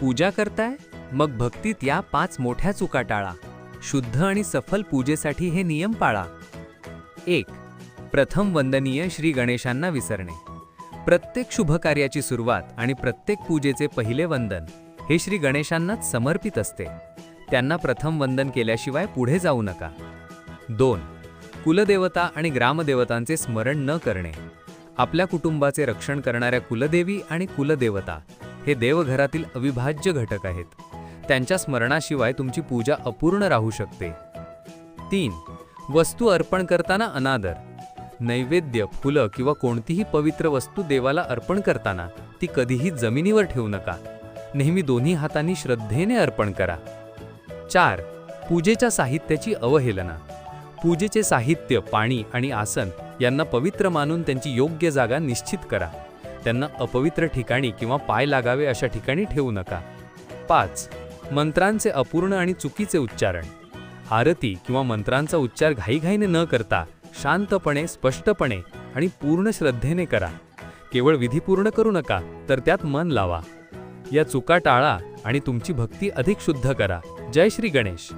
पूजा करताय? मग भक्तीत या पाच मोठ्या चुका टाळा. शुद्ध आणि सफल पूजेसाठी हे नियम पाळा. एक प्रथम वंदनीय श्री गणेशांना विसरणे. प्रत्येक शुभकार्याची सुरुवात आणि प्रत्येक पूजेचे पहिले वंदन हे श्री गणेशांनाच समर्पित असते. त्यांना प्रथम वंदन केल्याशिवाय पुढे जाऊ नका. दोन कुलदेवता आणि ग्रामदेवतांचे स्मरण न करणे. आपल्या कुटुंबाचे रक्षण करणाऱ्या कुलदेवी आणि कुलदेवता हे देवघरातील अविभाज्य घटक आहेत. त्यांच्या स्मरणाशिवाय तुमची पूजा अपूर्ण राहू शकते. तीन वस्तू अर्पण करताना अनादर. नैवेद्य फुलं किंवा कोणतीही पवित्र वस्तू देवाला अर्पण करताना ती कधीही जमिनीवर ठेवू नका. नेहमी दोन्ही हातांनी श्रद्धेने अर्पण करा. चार पूजेच्या साहित्याची अवहेलना. पूजेचे साहित्य पाणी आणि आसन यांना पवित्र मानून त्यांची योग्य जागा निश्चित करा. त्यांना अपवित्र ठिकाणी किंवा पाय लागावे अशा ठिकाणी ठेवू नका. पाच मंत्रांचे अपूर्ण आणि चुकीचे उच्चारण. आरती किंवा मंत्रांचा उच्चार घाईघाईने न करता शांतपणे स्पष्टपणे आणि पूर्ण श्रद्धेने करा. केवळ विधी पूर्ण करू नका तर त्यात मन लावा. या चुका टाळा आणि तुमची भक्ती अधिक शुद्ध करा. जय श्री गणेश.